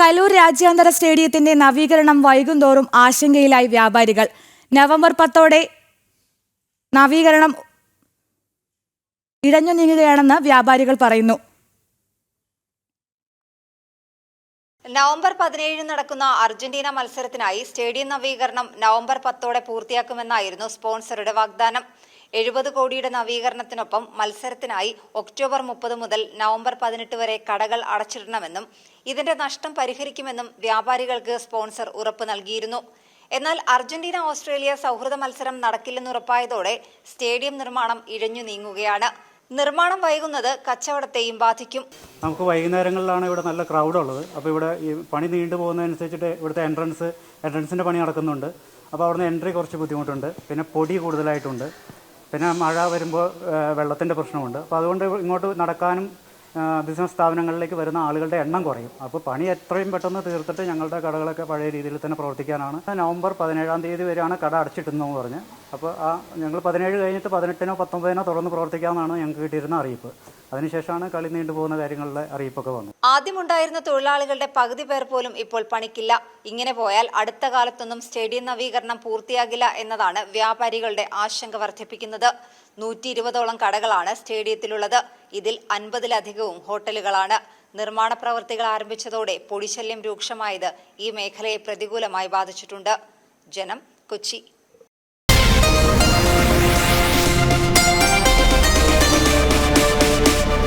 കലൂർ രാജ്യാന്തര സ്റ്റേഡിയത്തിന്റെ നവീകരണം വൈകുന്തോറും ആശങ്കയിലായി വ്യാപാരികൾ. നവംബർ പത്തോടെ നവീകരണം ഇഴഞ്ഞു നീങ്ങുകയാണെന്ന് വ്യാപാരികൾ പറയുന്നു. നവംബർ പതിനേഴിന് നടക്കുന്ന അർജന്റീന മത്സരത്തിനായി സ്റ്റേഡിയം നവീകരണം നവംബർ പത്തോടെ പൂർത്തിയാക്കുമെന്നായിരുന്നു സ്പോൺസറുടെ വാഗ്ദാനം. എഴുപത് കോടിയുടെ നവീകരണത്തിനൊപ്പം മത്സരത്തിനായി ഒക്ടോബർ മുപ്പത് മുതൽ നവംബർ പതിനെട്ട് വരെ കടകൾ അടച്ചിടണമെന്നും ഇതിന്റെ നഷ്ടം പരിഹരിക്കുമെന്നും വ്യാപാരികൾക്ക് സ്പോൺസർ ഉറപ്പ് നൽകിയിരുന്നു. എന്നാൽ അർജന്റീന ഓസ്ട്രേലിയ സൗഹൃദ മത്സരം നടക്കില്ലെന്നുറപ്പായതോടെ സ്റ്റേഡിയം നിർമ്മാണം ഇഴഞ്ഞു നീങ്ങുകയാണ്. നിർമ്മാണം വൈകുന്നത് കച്ചവടത്തെയും ബാധിക്കും. നമുക്ക് വൈകുന്നേരങ്ങളിലാണ് ഇവിടെ നല്ല ക്രൗഡ് ഉള്ളത്. അപ്പോൾ ഇവിടെ ഈ പണി നീണ്ടു പോകുന്നതനുസരിച്ചിട്ട് ഇവിടുത്തെ എൻട്രൻസ് എൻട്രൻസിന്റെ പണി നടക്കുന്നുണ്ട്. അപ്പോൾ അവിടുന്ന് എൻട്രി കുറച്ച് ബുദ്ധിമുട്ടുണ്ട്. പിന്നെ പൊടി കൂടുതലായിട്ടുണ്ട്. പിന്നെ മഴ വരുമ്പോൾ വെള്ളത്തിന്റെ പ്രശ്നമുണ്ട്. അപ്പോൾ അതുകൊണ്ട് ഇങ്ങോട്ട് നടക്കാനും ബിസിനസ് സ്ഥാപനങ്ങളിലേക്ക് വരുന്ന ആളുകളുടെ എണ്ണം കുറയും. അപ്പോൾ പണി എത്രയും പെട്ടെന്ന് തീർത്തിട്ട് ഞങ്ങളുടെ കടകളൊക്കെ പഴയ രീതിയിൽ തന്നെ പ്രവർത്തിക്കാനാണ്. നവംബർ പതിനേഴാം തീയതി വരെയാണ് കട അടച്ചിട്ടുന്നതെന്ന് പറഞ്ഞ്. അപ്പോൾ ആ ഞങ്ങൾ പതിനേഴ് കഴിഞ്ഞിട്ട് പതിനെട്ടിനോ പത്തൊമ്പതിനോ തുറന്ന് പ്രവർത്തിക്കാമെന്നാണ് ഞങ്ങൾക്ക് കിട്ടിയിരുന്ന അറിയിപ്പ്. അതിനുശേഷമാണ് കളി നീണ്ടുപോകുന്ന കാര്യങ്ങളുടെ അറിയിപ്പൊക്കെ വന്നത്. ആദ്യമുണ്ടായിരുന്ന തൊഴിലാളികളുടെ പകുതി പേർ പോലും ഇപ്പോൾ പണിക്കില്ല. ഇങ്ങനെ പോയാൽ അടുത്ത കാലത്തൊന്നും സ്റ്റേഡിയം നവീകരണം പൂർത്തിയാകില്ല എന്നതാണ് വ്യാപാരികളുടെ ആശങ്ക വർദ്ധിപ്പിക്കുന്നത്. നൂറ്റി ഇരുപതോളം കടകളാണ് സ്റ്റേഡിയത്തിലുള്ളത്. ഇതിൽ അൻപതിലധികവും ഹോട്ടലുകളാണ്. നിർമ്മാണ പ്രവൃത്തികൾ ആരംഭിച്ചതോടെ പൊടിശല്യം രൂക്ഷമായത് ഈ മേഖലയെ പ്രതികൂലമായി ബാധിച്ചിട്ടുണ്ട്. ജനം കൊച്ചി.